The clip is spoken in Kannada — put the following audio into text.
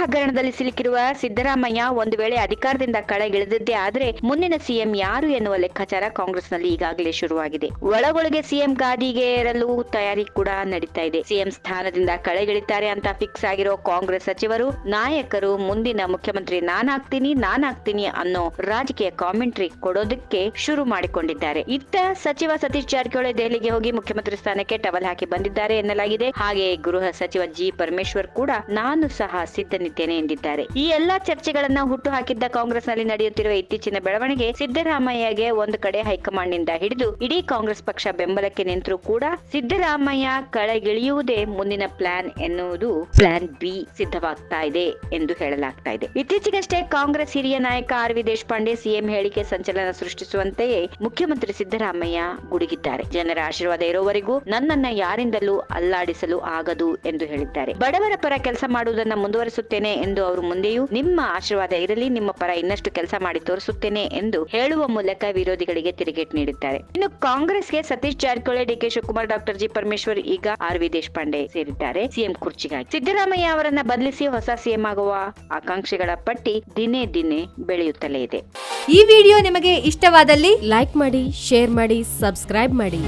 ಹಗರಣದಲ್ಲಿ ಸಿಲುಕಿರುವ ಸಿದ್ದರಾಮಯ್ಯ ಒಂದು ವೇಳೆ ಅಧಿಕಾರದಿಂದ ಕಳೆಗಿಳಿದಿದ್ದೇ ಆದರೆ ಮುಂದಿನ ಸಿಎಂ ಯಾರು ಎನ್ನುವ ಲೆಕ್ಕಾಚಾರ ಕಾಂಗ್ರೆಸ್ನಲ್ಲಿ ಈಗಾಗಲೇ ಶುರುವಾಗಿದೆ. ಒಳಗೊಳಗೆ ಸಿಎಂ ಗಾದಿಗೆ ಏರಲು ತಯಾರಿ ಕೂಡ ನಡೀತಾ ಇದೆ. ಸಿಎಂ ಸ್ಥಾನದಿಂದ ಕಳೆಗಿಳಿತಾರೆ ಅಂತ ಫಿಕ್ಸ್ ಆಗಿರೋ ಕಾಂಗ್ರೆಸ್ ಸಚಿವರು, ನಾಯಕರು, ಮುಂದಿನ ಮುಖ್ಯಮಂತ್ರಿ ನಾನಾಗ್ತೀನಿ ನಾನಾಗ್ತೀನಿ ಅನ್ನೋ ರಾಜಕೀಯ ಕಾಮೆಂಟ್ರಿ ಕೊಡೋದಕ್ಕೆ ಶುರು ಮಾಡಿಕೊಂಡಿದ್ದಾರೆ. ಇತ್ತ ಸಚಿವ ಸತೀಶ್ ಜಾರಕಿಹೊಳಿ ದೆಹಲಿಗೆ ಹೋಗಿ ಮುಖ್ಯಮಂತ್ರಿ ಸ್ಥಾನಕ್ಕೆ ಟವಲ್ ಹಾಕಿ ಬಂದಿದ್ದಾರೆ ಎನ್ನಲಾಗಿದೆ. ಹಾಗೆ ಗೃಹ ಸಚಿವ ಜಿ ಪರಮೇಶ್ವರ್ ಕೂಡ ನಾನು ಸಹ ಸಿದ್ಧನಿದ್ದೇನೆ ಎಂದಿದ್ದಾರೆ. ಈ ಎಲ್ಲಾ ಚರ್ಚೆಗಳನ್ನ ಹುಟ್ಟು ಹಾಕಿದ್ದ ಕಾಂಗ್ರೆಸ್ನಲ್ಲಿ ನಡೆಯುತ್ತಿರುವ ಇತ್ತೀಚಿನ ಬೆಳವಣಿಗೆ ಸಿದ್ದರಾಮಯ್ಯಗೆ ಒಂದು ಕಡೆ ಹೈಕಮಾಂಡ್ನಿಂದ ಹಿಡಿದು ಇಡೀ ಕಾಂಗ್ರೆಸ್ ಪಕ್ಷ ಬೆಂಬಲಕ್ಕೆ ನಿಂತರೂ ಕೂಡ ಸಿದ್ದರಾಮಯ್ಯ ಕಳೆಗಿಳಿಯುವುದೇ ಮುಂದಿನ ಪ್ಲಾನ್ ಎನ್ನುವುದು ಪ್ಲಾನ್ ಬಿ ಸಿದ್ಧವಾಗ್ತಾ ಇದೆ ಎಂದು ಹೇಳಲಾಗ್ತಾ ಇದೆ. ಇತ್ತೀಚೆಗಷ್ಟೇ ಕಾಂಗ್ರೆಸ್ ಹಿರಿಯ ನಾಯಕ ಆರ್ ವಿ ದೇಶಪಾಂಡೆ ಸಿಎಂ ಹೇಳಿಕೆ ಸಂಚಲನ ಸೃಷ್ಟಿಸುವಂತೆಯೇ ಮುಖ್ಯಮಂತ್ರಿ ಸಿದ್ದರಾಮಯ್ಯ ಗುಡುಗಿದ್ದಾರೆ. ಜನರ ಆಶೀರ್ವಾದ ಇರುವವರೆಗೂ ನನ್ನನ್ನ ಯಾರಿಂದಲೂ ಅಲ್ಲಾಡಿಸಲು ಆಗದು ಎಂದು ಹೇಳಿದ್ದಾರೆ. ಬಡವರ ಪರ ಕೆಲಸ ಮಾಡುವುದನ್ನ ಮುಂದುವರಿಸುತ್ತೇನೆ ಎಂದು ಅವರು ಮುಂದೆಯೂ ನಿಮ್ಮ ಆಶೀರ್ವಾದ ಇರಲಿ, ನಿಮ್ಮ ಪರ ಇನ್ನಷ್ಟು ಕೆಲಸ ಮಾಡಿ ತೋರಿಸುತ್ತೇನೆ ಎಂದು ಹೇಳುವ ಮೂಲಕ ವಿರೋಧಿಗಳಿಗೆ ತಿರುಗೇಟ್ ನೀಡಿದ್ದಾರೆ. ಇನ್ನು ಕಾಂಗ್ರೆಸ್ಗೆ Satish Jarkiholi D K Shivakumar, doctor G Parameshwar, ಈಗ ಆರ್ ವಿ ದೇಶಪಾಂಡೆ ಸೇರಿದ್ದಾರೆ. ಸಿಎಂ ಕುರ್ಚಿಗಾಗಿ ಸಿದ್ದರಾಮಯ್ಯ ಅವರನ್ನ ಬದಲಿಸಿ ಹೊಸ ಸಿಎಂ ಆಗುವ ಆಕಾಂಕ್ಷಿಗಳ ಪಟ್ಟಿ ದಿನೇ ದಿನೇ ಬೆಳೆಯುತ್ತಲೇ ಇದೆ. ಈ ವಿಡಿಯೋ ನಿಮಗೆ ಇಷ್ಟವಾದಲ್ಲಿ ಲೈಕ್ ಮಾಡಿ, ಶೇರ್ ಮಾಡಿ, ಸಬ್ಸ್ಕ್ರೈಬ್ ಮಾಡಿ.